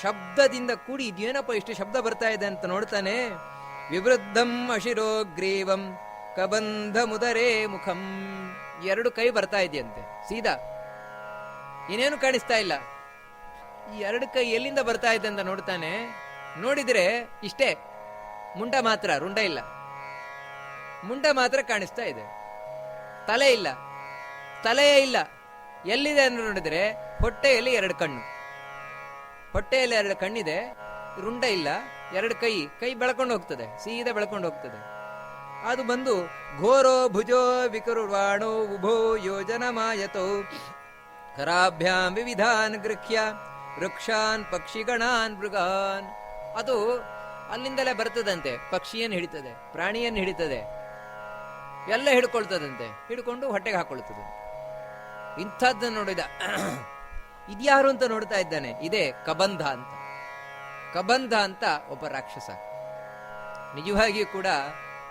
ಶಬ್ದದಿಂದ ಕೂಡಿ ಇದೇನಪ್ಪ ಇಷ್ಟು ಶಬ್ದ ಬರ್ತಾ ಇದೆ ಅಂತ ನೋಡ್ತಾನೆ. ವಿವೃದ್ಧಂ ಅಶಿರೋ ಗ್ರೀವಂ ಕಬಂಧ ಮುದರೇ ಮುಖಂ. ಎರಡು ಕೈ ಬರ್ತಾ ಇದೆಯಂತೆ, ಸೀದಾ. ಇನ್ನೇನು ಕಾಣಿಸ್ತಾ ಇಲ್ಲ. ಈ ಎರಡು ಕೈ ಎಲ್ಲಿಂದ ಬರ್ತಾ ಇದೆ ಅಂತ ನೋಡ್ತಾನೆ. ನೋಡಿದ್ರೆ ಇಷ್ಟೇ, ಮುಂಡ ಮಾತ್ರ, ರುಂಡ ಇಲ್ಲ. ಮುಂಡ ಮಾತ್ರ ಕಾಣಿಸ್ತಾ ಇದೆ. ತಲೆ ಇಲ್ಲ, ತಲೆಯೇ ಇಲ್ಲ. ಎಲ್ಲಿದೆ ಅಂತ ನೋಡಿದ್ರೆ ಹೊಟ್ಟೆಯಲ್ಲಿ ಎರಡು ಕಣ್ಣು. ಹೊಟ್ಟೆಯಲ್ಲಿ ಎರಡು ಕಣ್ಣಿದೆ, ರುಂಡ ಇಲ್ಲ, ಎರಡು ಕೈ ಕೈ ಬೆಳ್ಕೊಂಡು ಹೋಗ್ತದೆ, ಸೀದಾ ಬೆಳ್ಕೊಂಡು ಹೋಗ್ತದೆ. ಅದು ಬಂದು, ಘೋರೋ ಭುಜೋ ವಿಕರುವಾಣೋ ಉಭೋ ಯೋಜನ ಮಾಯತೋ. ಕರಾಭ್ಯಾಂ ವಿವಿಧಾನ್ ಗೃಹ್ಯ, ವೃಕ್ಷಾನ್ ಪಕ್ಷಿಗಣಾನ್ ಮೃಗಾನ್. ಅದು ಅಲ್ಲಿಂದಲೇ ಬರ್ತದಂತೆ, ಪಕ್ಷಿಯನ್ನು ಹಿಡಿತದೆ, ಪ್ರಾಣಿಯನ್ನು ಹಿಡಿತದೆ. ಎಲ್ಲ ಹಿಡ್ಕೊಳ್ತದಂತೆ, ಹಿಡ್ಕೊಂಡು ಹೊಟ್ಟೆಗೆ ಹಾಕೊಳ್ತದೆ. ಇಂಥದ್ದನ್ನು ನೋಡಿದ ಇದ್ಯಾರು ಅಂತ ನೋಡ್ತಾ ಇದ್ದಾನೆ? ಇದೇ ಕಬಂಧ ಅಂತ. ಕಬಂಧ ಅಂತ ಒಬ್ಬ ರಾಕ್ಷಸ. ನಿಜವಾಗಿಯೂ ಕೂಡ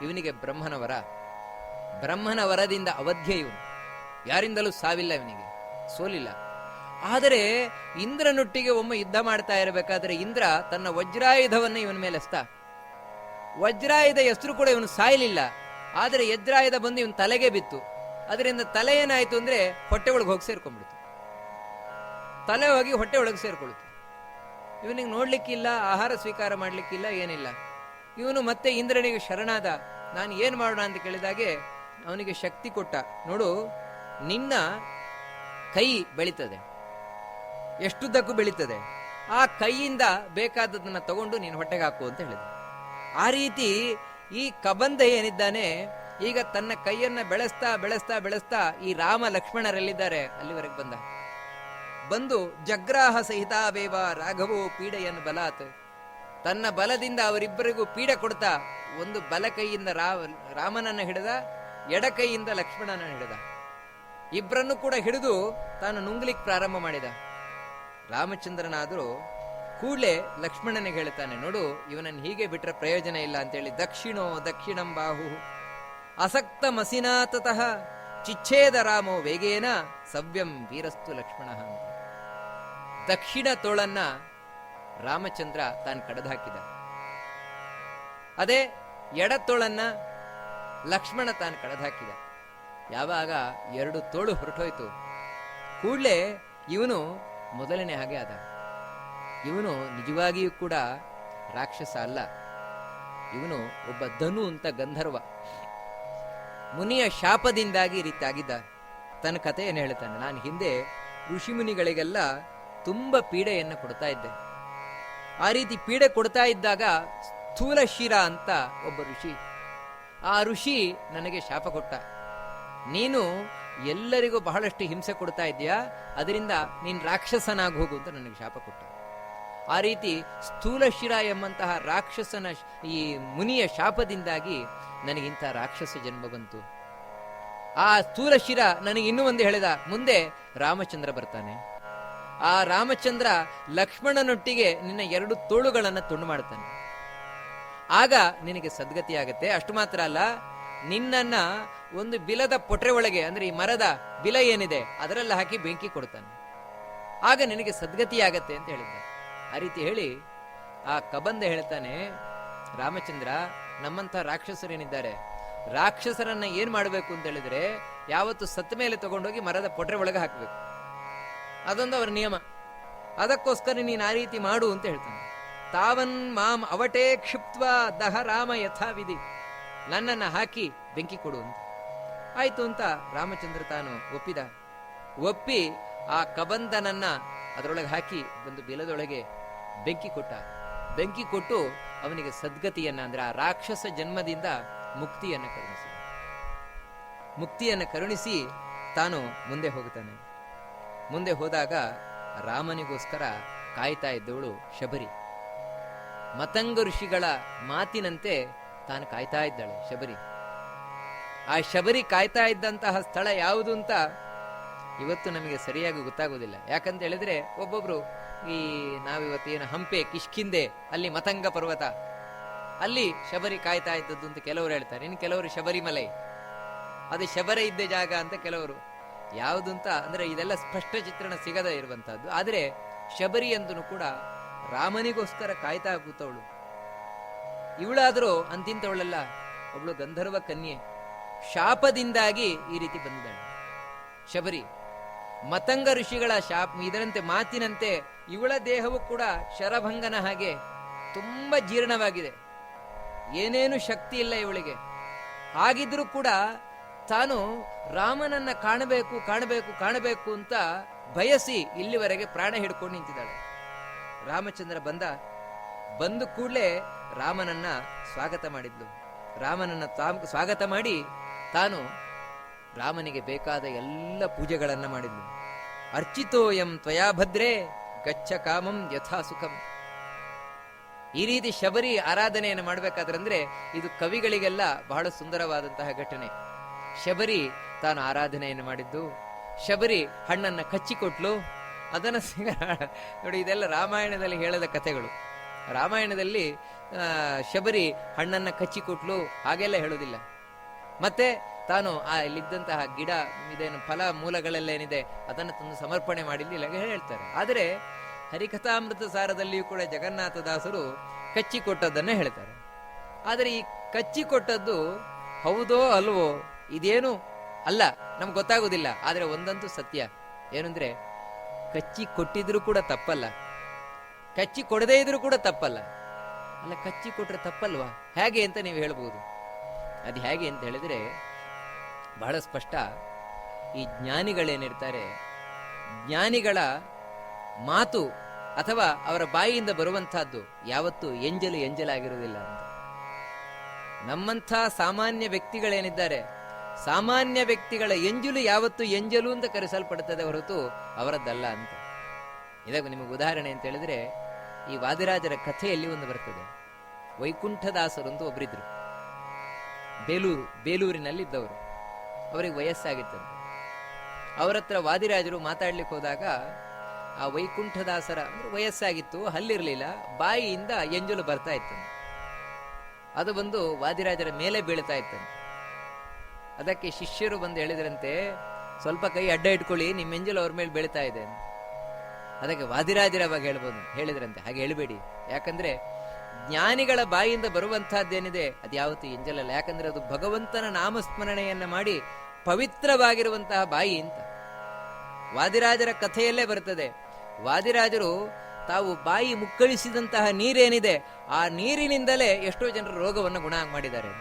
ಇವನಿಗೆ ಬ್ರಹ್ಮನ ವರ ಬ್ರಹ್ಮನ ವರದಿಂದ ಅವಧ್ಯ ಇವನು. ಯಾರಿಂದಲೂ ಸಾವಿಲ್ಲ ಇವನಿಗೆ. ಸೋಲಿಲ್ಲ. ಆದರೆ ಇಂದ್ರನೊಟ್ಟಿಗೆ ಒಮ್ಮೆ ಯುದ್ಧ ಮಾಡ್ತಾ ಇರಬೇಕಾದ್ರೆ ಇಂದ್ರ ತನ್ನ ವಜ್ರಾಯುಧವನ್ನು ಇವನ ಮೇಲೆ ಎಸ್ತ. ವಜ್ರಾಯುಧ ಹೆಸರು ಕೂಡ ಇವನು ಸಾಯಲಿಲ್ಲ. ಆದರೆ ವಜ್ರಾಯುಧ ಬಂದು ಇವನ ತಲೆಗೆ ಬಿತ್ತು. ಅದರಿಂದ ತಲೆ ಏನಾಯ್ತು ಅಂದ್ರೆ ಹೊಟ್ಟೆ ಒಳಗೆ ಹೋಗಿ ಸೇರ್ಕೊಂಡ್ಬಿಡ್ತು. ತಲೆ ಹೋಗಿ ಹೊಟ್ಟೆ ಒಳಗೆ ಸೇರ್ಕೊಳ್ತು ಇವನಿಗೆ ನೋಡ್ಲಿಕ್ಕಿಲ್ಲ, ಆಹಾರ ಸ್ವೀಕಾರ ಮಾಡ್ಲಿಕ್ಕಿಲ್ಲ, ಏನಿಲ್ಲ. ಇವನು ಮತ್ತೆ ಇಂದ್ರನಿಗೆ ಶರಣಾದ, ನಾನು ಏನ್ ಮಾಡೋಣ ಅಂತ ಕೇಳಿದಾಗೆ ಅವನಿಗೆ ಶಕ್ತಿ ಕೊಟ್ಟ. ನೋಡು, ನಿನ್ನ ಕೈ ಬೆಳೀತದೆ. ಎಷ್ಟುದ್ದಕ್ಕೂ ಬೆಳೀತದೆ. ಆ ಕೈಯಿಂದ ಬೇಕಾದದನ್ನ ತಗೊಂಡು ನೀನು ಹೊಟ್ಟೆಗೆ ಹಾಕು ಅಂತ ಹೇಳಿದ. ಆ ರೀತಿ ಈ ಕಬಂಧ ಏನಿದ್ದಾನೆ, ಈಗ ತನ್ನ ಕೈಯನ್ನ ಬೆಳೆಸ್ತಾ ಬೆಳೆಸ್ತಾ ಬೆಳೆಸ್ತಾ ಈ ರಾಮ ಲಕ್ಷ್ಮಣರಲ್ಲಿದ್ದಾರೆ, ಅಲ್ಲಿವರೆಗೆ ಬಂದ. ಬಂದು ಜಗ್ರಾಹ ಸಹಿತಾವೇವ ರಾಘವೋ ಪೀಡೆಯನ್ನು ಬಲಾತ್. ತನ್ನ ಬಲದಿಂದ ಅವರಿಬ್ಬರಿಗೂ ಪೀಡೆ ಕೊಡ್ತಾ ಒಂದು ಬಲ ಕೈಯಿಂದ ರಾಮನನ್ನು ಹಿಡಿದ ಎಡಕೈಯಿಂದ ಲಕ್ಷ್ಮಣನ ಹಿಡಿದ. ಇಬ್ಬರನ್ನು ಕೂಡ ಹಿಡಿದು ತಾನು ನುಂಗ್ಲಿಕ್ಕೆ ಪ್ರಾರಂಭ ಮಾಡಿದ. ರಾಮಚಂದ್ರನಾದರೂ ಕೂಡಲೇ ಲಕ್ಷ್ಮಣನಿಗೆ ಹೇಳ್ತಾನೆ, ನೋಡು, ಇವನನ್ನು ಹೀಗೆ ಬಿಟ್ಟರೆ ಪ್ರಯೋಜನ ಇಲ್ಲ ಅಂತೇಳಿ, ದಕ್ಷಿಣೋ ದಕ್ಷಿಣಂ ಬಾಹು, ಅಸಕ್ತ ಮಸಿನಾತತಃ ಚಿಚ್ಛೇದ ರಾಮೋ ವೇಗೇನ ಸವ್ಯಂ ವೀರಸ್ತು ಲಕ್ಷ್ಮಣ ದಕ್ಷಿಣ ತೋಳನ್ನ ರಾಮಚಂದ್ರ ತಾನು ಕಡಿದಾಕಿದ ಅದೇ ಎಡತೋಳನ್ನ ಲಕ್ಷ್ಮಣ ತಾನು ಕಡಿದಾಕಿದ ಯಾವಾಗ ಎರಡು ತೋಳು ಹೊರಟೋಯ್ತು. ಕೂಡಲೇ ಇವನು ಮೊದಲನೇ ಹಾಗೆ ಆದ. ಇವನು ನಿಜವಾಗಿಯೂ ಕೂಡ ರಾಕ್ಷಸ ಅಲ್ಲ. ಇವನು ಒಬ್ಬ ಧನು ಅಂತ ಗಂಧರ್ವ. ಮುನಿಯ ಶಾಪದಿಂದಾಗಿ ಈ ರೀತಿ ಆಗಿದ್ದ. ತನ್ನ ಕಥೆಯನ್ನು ಹೇಳ್ತಾನೆ. ನಾನು ಹಿಂದೆ ಋಷಿಮುನಿಗಳಿಗೆಲ್ಲ ತುಂಬ ಪೀಡೆಯನ್ನು ಕೊಡ್ತಾ ಇದ್ದೆ. ಆ ರೀತಿ ಪೀಡೆ ಕೊಡ್ತಾ ಇದ್ದಾಗ ಸ್ಥೂಲ ಶಿರ ಅಂತ ಒಬ್ಬ ಋಷಿ, ಆ ಋಷಿ ನನಗೆ ಶಾಪ ಕೊಟ್ಟ. ನೀನು ಎಲ್ಲರಿಗೂ ಬಹಳಷ್ಟು ಹಿಂಸೆ ಕೊಡ್ತಾ ಇದೆಯಾ ಅದರಿಂದ ನೀನು ರಾಕ್ಷಸನಾಗಿ ಹೋಗು ಅಂತ ನನಗೆ ಶಾಪ ಕೊಟ್ಟ. ಆ ರೀತಿ ಸ್ಥೂಲ ಶಿರ ಎಂಬಂತಹ ರಾಕ್ಷಸನ ಈ ಮುನಿಯ ಶಾಪದಿಂದಾಗಿ ನನಗಿಂತ ರಾಕ್ಷಸ ಜನ್ಮ ಬಂತು. ಆ ಸ್ಥೂಲ ಶಿರ ನನಗೆ ಇನ್ನೂ ಒಂದು ಹೇಳಿದ, ಮುಂದೆ ರಾಮಚಂದ್ರ ಬರ್ತಾನೆ. ಆ ರಾಮಚಂದ್ರ ಲಕ್ಷ್ಮಣನೊಟ್ಟಿಗೆ ನಿನ್ನ ಎರಡು ತೋಳುಗಳನ್ನು ತುಂಡು ಮಾಡ್ತಾನೆ ಆಗ ನಿನಗೆ ಸದ್ಗತಿ ಆಗತ್ತೆ ಅಷ್ಟು ಮಾತ್ರ ಅಲ್ಲ, ನಿನ್ನನ್ನ ಒಂದು ಬಿಲದ ಪೊಟ್ರೆ ಒಳಗೆ, ಅಂದ್ರೆ ಈ ಮರದ ಬಿಲ ಏನಿದೆ, ಅದರಲ್ಲಿ ಹಾಕಿ ಬೆಂಕಿ ಕೊಡ್ತಾನೆ ಆಗ ನಿನಗೆ ಸದ್ಗತಿ ಆಗತ್ತೆ ಅಂತ ಹೇಳಿದ್ದೆ. ಆ ರೀತಿ ಹೇಳಿ ಆ ಕಬಂದ ಹೇಳ್ತಾನೆ, ರಾಮಚಂದ್ರ ನಮ್ಮಂತ ರಾಕ್ಷಸರೇನಿದ್ದಾರೆ? ರಾಕ್ಷಸರನ್ನ ಏನ್ ಮಾಡಬೇಕು ಅಂತ ಹೇಳಿದ್ರೆ, ಯಾವತ್ತು ಸತ್ತ ಮೇಲೆ ತಗೊಂಡೋಗಿ ಮರದ ಪೊಟ್ರೆ ಒಳಗೆ ಹಾಕಬೇಕು. ಅದೊಂದು ಅವರ ನಿಯಮ. ಅದಕ್ಕೋಸ್ಕರ ನೀನು ಆ ರೀತಿ ಮಾಡು ಅಂತ ಹೇಳ್ತಾನೆ. ತಾವನ್ ಮಾಂ ಅವಟೇ ಕ್ಷಿಪ್ತ್ವ ದಹ ರಾಮ ಯಥಾವಿಧಿ. ನನ್ನನ್ನು ಹಾಕಿ ಬೆಂಕಿ ಕೊಡು ಅಂತ. ಆಯಿತು ಅಂತ ರಾಮಚಂದ್ರ ತಾನು ಒಪ್ಪಿದ. ಒಪ್ಪಿ ಆ ಕಬಂಧನನ್ನ ಅದರೊಳಗೆ ಹಾಕಿ ಒಂದು ಬಿಲದೊಳಗೆ ಬೆಂಕಿ ಕೊಟ್ಟ. ಬೆಂಕಿ ಕೊಟ್ಟು ಅವನಿಗೆ ಸದ್ಗತಿಯನ್ನ ಅಂದ್ರೆ ಆ ರಾಕ್ಷಸ ಜನ್ಮದಿಂದ ಮುಕ್ತಿಯನ್ನು ಕರುಣಿಸಿದ. ಮುಕ್ತಿಯನ್ನು ಕರುಣಿಸಿ ತಾನು ಮುಂದೆ ಹೋಗುತ್ತಾನೆ. ಮುಂದೆ ಹೋದಾಗ ರಾಮನಿಗೋಸ್ಕರ ಕಾಯ್ತಾ ಇದ್ದವಳು ಶಬರಿ. ಮತಂಗ ಋಷಿಗಳ ಮಾತಿನಂತೆ ತಾನು ಕಾಯ್ತಾ ಇದ್ದಾಳೆ ಶಬರಿ. ಆ ಶಬರಿ ಕಾಯ್ತಾ ಇದ್ದಂತಹ ಸ್ಥಳ ಯಾವುದು ಅಂತ ಇವತ್ತು ನಮಗೆ ಸರಿಯಾಗಿ ಗೊತ್ತಾಗೋದಿಲ್ಲ. ಯಾಕಂತ ಹೇಳಿದ್ರೆ ಒಬ್ಬೊಬ್ರು ಈ ನಾವಿವತ್ತು ಏನು ಹಂಪೆ ಕಿಷ್ಕಿಂದೆ ಅಲ್ಲಿ ಮತಂಗ ಪರ್ವತ, ಅಲ್ಲಿ ಶಬರಿ ಕಾಯ್ತಾ ಇದ್ದದ್ದು ಅಂತ ಕೆಲವರು ಹೇಳ್ತಾರೆ. ಇನ್ನು ಕೆಲವರು ಶಬರಿಮಲೈ. ಅದು ಶಬರಿ ಇದ್ದ ಜಾಗ ಅಂತ ಕೆಲವರು ಯಾವುದು ಅಂತ ಅಂದ್ರೆ ಇದೆಲ್ಲ ಸ್ಪಷ್ಟ ಚಿತ್ರಣ ಸಿಗದೇ ಇರುವಂತಹದ್ದು. ಆದರೆ ಶಬರಿ ಎಂದೂ ಕೂಡ ರಾಮನಿಗೋಸ್ಕರ ಕಾಯ್ತಾ ಕೂತವಳು. ಇವಳಾದರೂ ಅಂತಿಂತವಳಲ್ಲ, ಅವಳು ಗಂಧರ್ವ ಕನ್ಯೆ. ಶಾಪದಿಂದಾಗಿ ಈ ರೀತಿ ಬಂದಿದ್ದಾಳೆ ಶಬರಿ, ಮತಂಗ ಋಷಿಗಳ ಶಾಪ, ಇದರಂತೆ ಮಾತಿನಂತೆ ಇವಳ ದೇಹವು ಕೂಡ ಶರಭಂಗನ ಹಾಗೆ ತುಂಬಾ ಜೀರ್ಣವಾಗಿದೆ. ಏನೇನು ಶಕ್ತಿ ಇಲ್ಲ ಇವಳಿಗೆ. ಹಾಗಿದ್ರೂ ಕೂಡ ತಾನು ರಾಮನನ್ನ ಕಾಣಬೇಕು ಕಾಣಬೇಕು ಕಾಣಬೇಕು ಅಂತ ಬಯಸಿ ಇಲ್ಲಿವರೆಗೆ ಪ್ರಾಣ ಹಿಡ್ಕೊಂಡು ನಿಂತಿದ್ದಾಳೆ. ರಾಮಚಂದ್ರ ಬಂದ, ಬಂದು ಕೂಡಲೇ ರಾಮನನ್ನ ಸ್ವಾಗತ ಮಾಡಿದ್ಲು. ರಾಮನನ್ನ ತಾ- ಸ್ವಾಗತ ಮಾಡಿ ತಾನು ರಾಮನಿಗೆ ಬೇಕಾದ ಎಲ್ಲ ಪೂಜೆಗಳನ್ನ ಮಾಡಿದ್ಲು. ಅರ್ಚಿತೋಯಂ ತ್ವಯಾ ಭದ್ರೇ, ಗಚ್ಚ ಕಾಮಂ ಯಥಾ ಸುಖಂ. ಈ ರೀತಿ ಶಬರಿ ಆರಾಧನೆಯನ್ನು ಮಾಡಬೇಕಾದ್ರಂದ್ರೆ ಇದು ಕವಿಗಳಿಗೆಲ್ಲ ಬಹಳ ಸುಂದರವಾದಂತಹ ಘಟನೆ. ಶಬರಿ ತಾನು ಆರಾಧನೆಯನ್ನು ಮಾಡಿದ್ದು, ಶಬರಿ ಹಣ್ಣನ್ನು ಕಚ್ಚಿಕೊಟ್ಲು, ಅದನ್ನು ನೋಡಿ ಇದೆಲ್ಲ ರಾಮಾಯಣದಲ್ಲಿ ಹೇಳದ ಕಥೆಗಳು. ರಾಮಾಯಣದಲ್ಲಿ ಶಬರಿ ಹಣ್ಣನ್ನ ಕಚ್ಚಿಕೊಟ್ಲು, ಹಾಗೆಲ್ಲ ಹೇಳೋದಿಲ್ಲ ಮತ್ತೆ ತಾನು ಆ ಇಲ್ಲಿದ್ದಂತಹ ಗಿಡ, ಇದೇನು ಫಲ ಮೂಲಗಳಲ್ಲೇನಿದೆ, ಅದನ್ನು ತಂದು ಸಮರ್ಪಣೆ ಮಾಡಿಲ್ಲ ಹೇಳ್ತಾರೆ. ಆದರೆ ಹರಿಕಥಾಮೃತ ಸಾರದಲ್ಲಿಯೂ ಕೂಡ ಜಗನ್ನಾಥದಾಸರು ಕಚ್ಚಿಕೊಟ್ಟದ್ದನ್ನೇ ಹೇಳ್ತಾರೆ. ಆದರೆ ಈ ಕಚ್ಚಿಕೊಟ್ಟದ್ದು ಹೌದೋ ಅಲ್ವೋ ಇದೇನು? ಅಲ್ಲ, ನಮ್ಗೆ ಗೊತ್ತಾಗೋದಿಲ್ಲ, ಆದರೆ ಒಂದಂತೂ ಸತ್ಯ. ಏನಂದ್ರೆ, ಕಚ್ಚಿ ಕೊಟ್ಟಿದ್ರು ಕೂಡ ತಪ್ಪಲ್ಲ. ಕಚ್ಚಿ ಕೊಡದೇ ಇದ್ರೂ ಕೂಡ ತಪ್ಪಲ್ಲ. ಅಲ್ಲ, ಕಚ್ಚಿ ಕೊಟ್ರೆ ತಪ್ಪಲ್ವಾ? ಹೇಗೆ ಅಂತ ನೀವು ಹೇಳ್ಬೋದು. ಅದು ಹೇಗೆ ಅಂತ ಹೇಳಿದ್ರೆ, ಬಹಳ ಸ್ಪಷ್ಟ. ಈ ಜ್ಞಾನಿಗಳೇನಿರ್ತಾರೆ, ಜ್ಞಾನಿಗಳ ಮಾತು ಅಥವಾ ಅವರ ಬಾಯಿಯಿಂದ ಬರುವಂತಹದ್ದು ಯಾವತ್ತೂ ಎಂಜಲು ಎಂಜಲಾಗಿರುವುದಿಲ್ಲ ಅಂತ. ನಮ್ಮಂಥ ಸಾಮಾನ್ಯ ವ್ಯಕ್ತಿಗಳೇನಿದ್ದಾರೆ ಸಾಮಾನ್ಯ ವ್ಯಕ್ತಿಗಳ ಎಂಜಲು ಯಾವತ್ತು ಎಂಜಲು ಅಂತ ಕರೆಸಲ್ಪಡುತ್ತದೆ ಹೊರತು ಅವರದ್ದಲ್ಲ ಅಂತ. ಇದಕ್ಕೆ ನಿಮಗೆ ಉದಾಹರಣೆ ಅಂತ ಹೇಳಿದ್ರೆ, ಈ ವಾದಿರಾಜರ ಕಥೆಯಲ್ಲಿ ಒಂದು ಬರ್ತದೆ. ವೈಕುಂಠದಾಸರು ಅಂತ ಒಬ್ಬರಿದ್ರು ಬೇಲೂರು ಬೇಲೂರಿನಲ್ಲಿ ಇದ್ದವರು ಅವರಿಗೆ ವಯಸ್ಸಾಗಿತ್ತಂತೆ ಅವರ ಹತ್ರ ವಾದಿರಾಜರು ಮಾತಾಡ್ಲಿಕ್ಕೆ ಹೋದಾಗ, ಆ ವೈಕುಂಠದಾಸರ ಅಂದ್ರೆ ವಯಸ್ಸಾಗಿತ್ತು, ಹಲ್ಲಿರ್ಲಿಲ್ಲ, ಬಾಯಿಯಿಂದ ಎಂಜಲು ಬರ್ತಾ ಇತ್ತು. ಅದು ಬಂದು ವಾದಿರಾಜರ ಮೇಲೆ ಬೀಳ್ತಾ ಇತ್ತಂತೆ ಅದಕ್ಕೆ ಶಿಷ್ಯರು ಬಂದು ಹೇಳಿದ್ರಂತೆ, ಸ್ವಲ್ಪ ಕೈ ಅಡ್ಡ ಇಟ್ಕೊಳ್ಳಿ, ನಿಮ್ಮ ಎಂಜಲು ಅವ್ರ ಮೇಲೆ ಬೆಳೀತಾ ಇದೆ ಅದಕ್ಕೆ ವಾದಿರಾಜರ ಬಗ್ಗೆ ಹೇಳ್ಬೋದು, ಹೇಳಿದ್ರಂತೆ, ಹಾಗೆ ಹೇಳಬೇಡಿ. ಯಾಕಂದ್ರೆ ಜ್ಞಾನಿಗಳ ಬಾಯಿಂದ ಬರುವಂತಹದ್ದೇನಿದೆ ಅದು ಯಾವತ್ತು ಎಂಜಲಲ್ಲ ಯಾಕಂದ್ರೆ ಅದು ಭಗವಂತನ ನಾಮಸ್ಮರಣೆಯನ್ನ ಮಾಡಿ ಪವಿತ್ರವಾಗಿರುವಂತಹ ಬಾಯಿ ಅಂತ. ವಾದಿರಾಜರ ಕಥೆಯಲ್ಲೇ ಬರ್ತದೆ, ವಾದಿರಾಜರು ತಾವು ಬಾಯಿ ಮುಕ್ಕಳಿಸಿದಂತಹ ನೀರೇನಿದೆ, ಆ ನೀರಿನಿಂದಲೇ ಎಷ್ಟೋ ಜನರು ರೋಗವನ್ನು ಗುಣ ಮಾಡಿದ್ದಾರೆ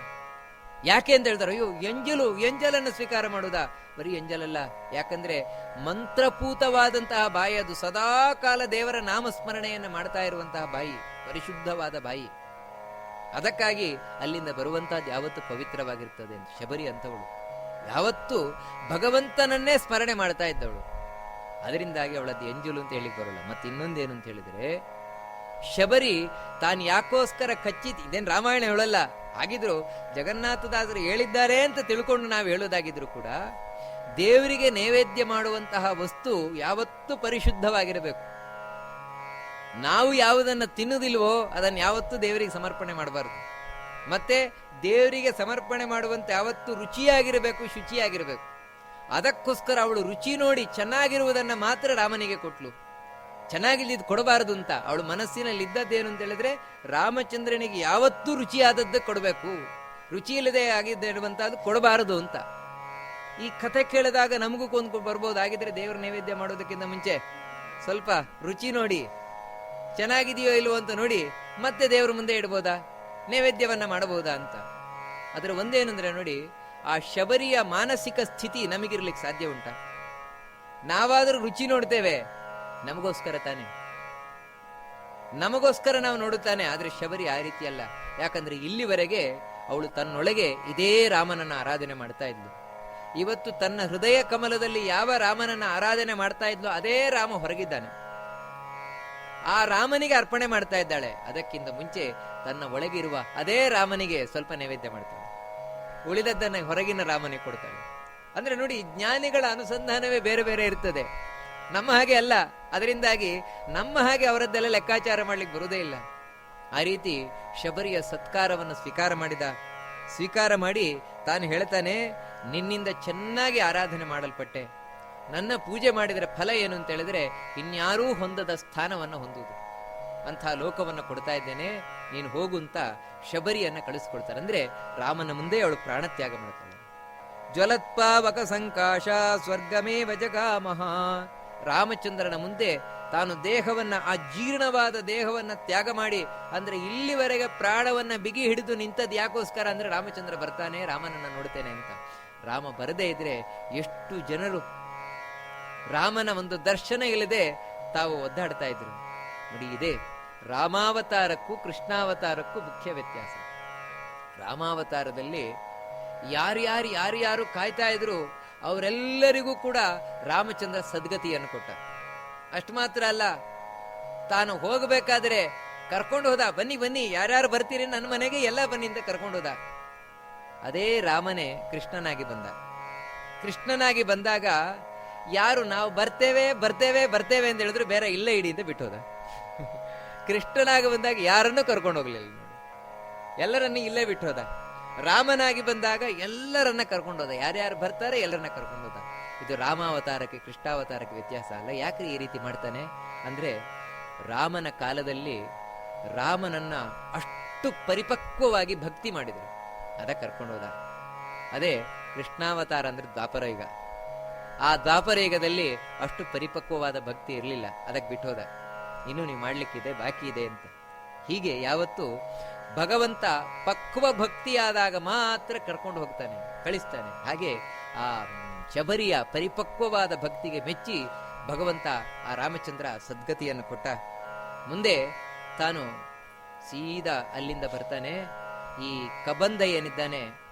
ಯಾಕೆ ಅಂತ ಹೇಳ್ತಾರೆ, ಅಯ್ಯೋ, ಎಂಜಲು, ಎಂಜಲನ್ನು ಸ್ವೀಕಾರ ಮಾಡುವುದಾ? ಬರೀ ಎಂಜಲಲ್ಲ, ಯಾಕಂದ್ರೆ ಮಂತ್ರಪೂತವಾದಂತಹ ಬಾಯಿ ಅದು ಸದಾ ಕಾಲ ದೇವರ ನಾಮಸ್ಮರಣೆಯನ್ನು ಮಾಡ್ತಾ ಇರುವಂತಹ ಬಾಯಿ, ಪರಿಶುದ್ಧವಾದ ಬಾಯಿ. ಅದಕ್ಕಾಗಿ ಅಲ್ಲಿಂದ ಬರುವಂತಹದ್ದು ಯಾವತ್ತು ಪವಿತ್ರವಾಗಿರ್ತದೆ ಅಂತ, ಶಬರಿ ಅಂತವಳು. ಯಾವತ್ತು ಭಗವಂತನನ್ನೇ ಸ್ಮರಣೆ ಮಾಡ್ತಾ ಇದ್ದವಳು. ಅದರಿಂದಾಗಿ ಅವಳದ್ದು ಎಂಜಲು ಅಂತ ಹೇಳಿಕ್ ಬರೋಲ್ಲ. ಮತ್ತೆ ಇನ್ನೊಂದೇನು ಅಂತ ಹೇಳಿದ್ರೆ, ಶಬರಿ ತಾನು ಯಾಕೋಸ್ಕರ ಕಚ್ಚಿದ್, ಇದೇನ್ ರಾಮಾಯಣ ಹೇಳಲ್ಲ ಹಾಗಿದ್ರು ಜಗನ್ನಾಥದಾಸರು ಹೇಳಿದ್ದಾರೆ ಅಂತ ತಿಳ್ಕೊಂಡು ನಾವು ಹೇಳೋದಾಗಿದ್ರು ಕೂಡ ದೇವರಿಗೆ ನೈವೇದ್ಯ ಮಾಡುವಂತಹ ವಸ್ತು ಯಾವತ್ತೂ ಪರಿಶುದ್ಧವಾಗಿರಬೇಕು. ನಾವು ಯಾವುದನ್ನ ತಿನ್ನುವುದಿಲ್ವೋ ಅದನ್ನು ಯಾವತ್ತೂ ದೇವರಿಗೆ ಸಮರ್ಪಣೆ ಮಾಡಬಾರ್ದು. ಮತ್ತೆ ದೇವರಿಗೆ ಸಮರ್ಪಣೆ ಮಾಡುವಂತೆ ಯಾವತ್ತೂ ರುಚಿಯಾಗಿರಬೇಕು, ಶುಚಿಯಾಗಿರಬೇಕು. ಅದಕ್ಕೋಸ್ಕರ ಅವಳು ರುಚಿ ನೋಡಿ ಚೆನ್ನಾಗಿರುವುದನ್ನು ಮಾತ್ರ ರಾಮನಿಗೆ ಕೊಟ್ಲು. ಚೆನ್ನಾಗಿಲ್ಲಿದ್ದು ಕೊಡಬಾರದು ಅಂತ. ಅವಳು ಮನಸ್ಸಿನಲ್ಲಿ ಇದ್ದದ್ದೇನು ಅಂತ ಹೇಳಿದ್ರೆ, ರಾಮಚಂದ್ರನಿಗೆ ಯಾವತ್ತೂ ರುಚಿಯಾದದ್ದು ಕೊಡಬೇಕು. ರುಚಿ ಇಲ್ಲದೆ ಆಗಿದ್ದಿರುವಂತಹದ್ದು ಕೊಡಬಾರದು ಅಂತ. ಈ ಕಥೆ ಕೇಳಿದಾಗ ನಮಗೂ ಕೊಂದು ಬರ್ಬೋದು. ಆಗಿದ್ರೆ ದೇವರ ನೈವೇದ್ಯ ಮಾಡೋದಕ್ಕಿಂತ ಮುಂಚೆ ಸ್ವಲ್ಪ ರುಚಿ ನೋಡಿ, ಚೆನ್ನಾಗಿದೆಯೋ ಇಲ್ವೋ ಅಂತ ನೋಡಿ, ಮತ್ತೆ ದೇವರ ಮುಂದೆ ಇಡ್ಬೋದಾ? ನೈವೇದ್ಯವನ್ನ ಮಾಡಬಹುದಾ ಅಂತ. ಅದರ ಒಂದೇನಂದ್ರೆ ನೋಡಿ, ಆ ಶಬರಿಯ ಮಾನಸಿಕ ಸ್ಥಿತಿ ನಮಗಿರ್ಲಿಕ್ಕೆ ಸಾಧ್ಯ ಉಂಟಾ. ನಾವಾದರೂ ರುಚಿ ನೋಡ್ತೇವೆ. ನಮಗೋಸ್ಕರ ತಾನೆ. ನಮಗೋಸ್ಕರ ನಾವು ನೋಡುತ್ತಾನೆ, ಆದರೆ ಶಬರಿ ಆ ರೀತಿ ಅಲ್ಲ. ಯಾಕಂದ್ರೆ ಇಲ್ಲಿವರೆಗೆ ಅವಳು ತನ್ನೊಳಗೆ ಇದೇ ರಾಮನನ್ನ ಆರಾಧನೆ ಮಾಡ್ತಾ ಇದ್ಲು. ಇವತ್ತು ತನ್ನ ಹೃದಯ ಕಮಲದಲ್ಲಿ ಯಾವ ರಾಮನನ್ನ ಆರಾಧನೆ ಮಾಡ್ತಾ ಇದ್ಲು ಅದೇ ರಾಮ ಹೊರಗಿದ್ದಾನೆ. ಆ ರಾಮನಿಗೆ ಅರ್ಪಣೆ ಮಾಡ್ತಾ ಇದ್ದಾಳೆ. ಅದಕ್ಕಿಂತ ಮುಂಚೆ ತನ್ನ ಒಳಗಿರುವ ಅದೇ ರಾಮನಿಗೆ ಸ್ವಲ್ಪ ನೈವೇದ್ಯ ಮಾಡ್ತಾಳೆ. ಉಳಿದದ್ದನ್ನ ಹೊರಗಿನ ರಾಮನಿಗೆ ಕೊಡ್ತಾಳೆ. ಅಂದ್ರೆ ನೋಡಿ, ಜ್ಞಾನಿಗಳ ಅನುಸಂಧಾನವೇ ಬೇರೆ ಬೇರೆ ಇರ್ತದೆ. ನಮ್ಮ ಹಾಗೆ ಅಲ್ಲ. ಅದರಿಂದಾಗಿ ನಮ್ಮ ಹಾಗೆ ಅವರದ್ದೆಲ್ಲ ಲೆಕ್ಕಾಚಾರ ಮಾಡ್ಲಿಕ್ಕೆ ಬರುವುದೇ ಇಲ್ಲ. ಆ ರೀತಿ ಶಬರಿಯ ಸತ್ಕಾರವನ್ನು ಸ್ವೀಕಾರ ಮಾಡಿದ, ಸ್ವೀಕಾರ ಮಾಡಿ ತಾನು ಹೇಳ್ತಾನೆ, ನಿನ್ನಿಂದ ಚೆನ್ನಾಗಿ ಆರಾಧನೆ ಮಾಡಲ್ಪಟ್ಟೆ. ನನ್ನ ಪೂಜೆ ಮಾಡಿದರೆ ಫಲ ಏನು ಅಂತ ಹೇಳಿದ್ರೆ ಇನ್ಯಾರೂ ಹೊಂದದ ಸ್ಥಾನವನ್ನು ಹೊಂದುವುದು. ಅಂತಹ ಲೋಕವನ್ನು ಕೊಡ್ತಾ ಇದ್ದೇನೆ, ನೀನು ಹೋಗು ಅಂತ ಶಬರಿಯನ್ನ ಕಳಿಸ್ಕೊಡ್ತಾರೆ. ಅಂದ್ರೆ ರಾಮನ ಮುಂದೆ ಅವಳು ಪ್ರಾಣತ್ಯಾಗ ಮಾಡ್ತಾಳೆ. ಜ್ವಲತ್ಪಾವಕ ಸಂಕಾಶ ಸ್ವರ್ಗಮೇ ವಜಗಾಮಹ ರಾಮಚಂದ್ರನ ಮುಂದೆ ತಾನು ದೇಹವನ್ನ, ಆ ಜೀರ್ಣವಾದ ದೇಹವನ್ನ ತ್ಯಾಗ ಮಾಡಿ, ಅಂದ್ರೆ ಇಲ್ಲಿವರೆಗೆ ಪ್ರಾಣವನ್ನ ಬಿಗಿ ಹಿಡಿದು ನಿಂತದ್ ಯಾಕೋಸ್ಕರ ಅಂದ್ರೆ ರಾಮಚಂದ್ರ ಬರ್ತಾನೆ, ರಾಮನನ್ನ ನೋಡ್ತೇನೆ ಅಂತ. ರಾಮ ಬರದೇ ಇದ್ರೆ ಎಷ್ಟು ಜನರು ರಾಮನ ಒಂದು ದರ್ಶನ ಇಲ್ಲದೆ ತಾವು ಒದ್ದಾಡ್ತಾ ಇದ್ರು. ನೋಡಿ, ಇದೆ ರಾಮಾವತಾರಕ್ಕೂ ಕೃಷ್ಣಾವತಾರಕ್ಕೂ ಮುಖ್ಯ ವ್ಯತ್ಯಾಸ. ರಾಮಾವತಾರದಲ್ಲಿ ಯಾರ್ಯಾರು ಯಾರ್ಯಾರು ಕಾಯ್ತಾ ಇದ್ರು ಅವರೆಲ್ಲರಿಗೂ ಕೂಡ ರಾಮಚಂದ್ರ ಸದ್ಗತಿಯನ್ನು ಕೊಟ್ಟ. ಅಷ್ಟು ಮಾತ್ರ ಅಲ್ಲ, ತಾನು ಹೋಗಬೇಕಾದ್ರೆ ಕರ್ಕೊಂಡು ಹೋದ, ಬನ್ನಿ ಬನ್ನಿ, ಯಾರ್ಯಾರು ಬರ್ತೀರಿ ನನ್ನ ಮನೆಗೆ, ಎಲ್ಲ ಬನ್ನಿ ಅಂತ ಕರ್ಕೊಂಡು ಹೋದ. ಅದೇ ರಾಮನೇ ಕೃಷ್ಣನಾಗಿ ಬಂದ. ಕೃಷ್ಣನಾಗಿ ಬಂದಾಗ ಯಾರು ನಾವು ಬರ್ತೇವೆ ಬರ್ತೇವೆ ಬರ್ತೇವೆ ಅಂತ ಹೇಳಿದ್ರು ಬೇರೆ ಇಲ್ಲೇ ಇಡಿ ಅಂತ ಹೋದ. ಕೃಷ್ಣನಾಗಿ ಬಂದಾಗ ಯಾರನ್ನೂ ಕರ್ಕೊಂಡು ಹೋಗ್ಲಿಲ್ಲ. ಎಲ್ಲರನ್ನ ಇಲ್ಲೇ ಬಿಟ್ಟು ಹೋದ. ರಾಮನಾಗಿ ಬಂದಾಗ ಎಲ್ಲರನ್ನ ಕರ್ಕೊಂಡೋದ ಯಾರ್ಯಾರು ಬರ್ತಾರೆ ಎಲ್ಲರನ್ನ ಕರ್ಕೊಂಡೋದ ಇದು ರಾಮಾವತಾರಕ್ಕೆ, ಕೃಷ್ಣಾವತಾರಕ್ಕೆ ವ್ಯತ್ಯಾಸ ಅಲ್ಲ. ಯಾಕೆ ಈ ರೀತಿ ಮಾಡ್ತಾನೆ? ಅಂದ್ರೆ ರಾಮನ ಕಾಲದಲ್ಲಿ ರಾಮನನ್ನ ಅಷ್ಟು ಪರಿಪಕ್ವವಾಗಿ ಭಕ್ತಿ ಮಾಡಿದರು. ಅದ ಕರ್ಕೊಂಡೋದ ಅದೇ ಕೃಷ್ಣಾವತಾರ ಅಂದ್ರೆ ದ್ವಾಪರ ಯುಗ ಆ ದ್ವಾಪರ ಯುಗದಲ್ಲಿ ಅಷ್ಟು ಪರಿಪಕ್ವವಾದ ಭಕ್ತಿ ಇರಲಿಲ್ಲ. ಅದಕ್ಕೆ ಬಿಟ್ಟು ಹೋದ. ಇನ್ನು ನೀವು ಮಾಡ್ಲಿಕ್ಕಿದೆ ಬಾಕಿ ಇದೆ ಅಂತ. ಹೀಗೆ ಯಾವತ್ತು ಭಗವಂತ ಪಕ್ವ ಭಕ್ತಿಯಾದಾಗ ಮಾತ್ರ ಕರ್ಕೊಂಡು ಹೋಗ್ತಾನೆ, ಕಳಿಸ್ತಾನೆ. ಹಾಗೆ ಆ ಶಬರಿಯ ಪರಿಪಕ್ವವಾದ ಭಕ್ತಿಗೆ ಮೆಚ್ಚಿ ಭಗವಂತ ಆ ರಾಮಚಂದ್ರ ಸದ್ಗತಿಯನ್ನು ಕೊಟ್ಟ. ಮುಂದೆ ತಾನು ಸೀದಾ ಅಲ್ಲಿಂದ ಬರ್ತಾನೆ. ಈ ಕಬಂದ ಏನಿದ್ದಾನೆ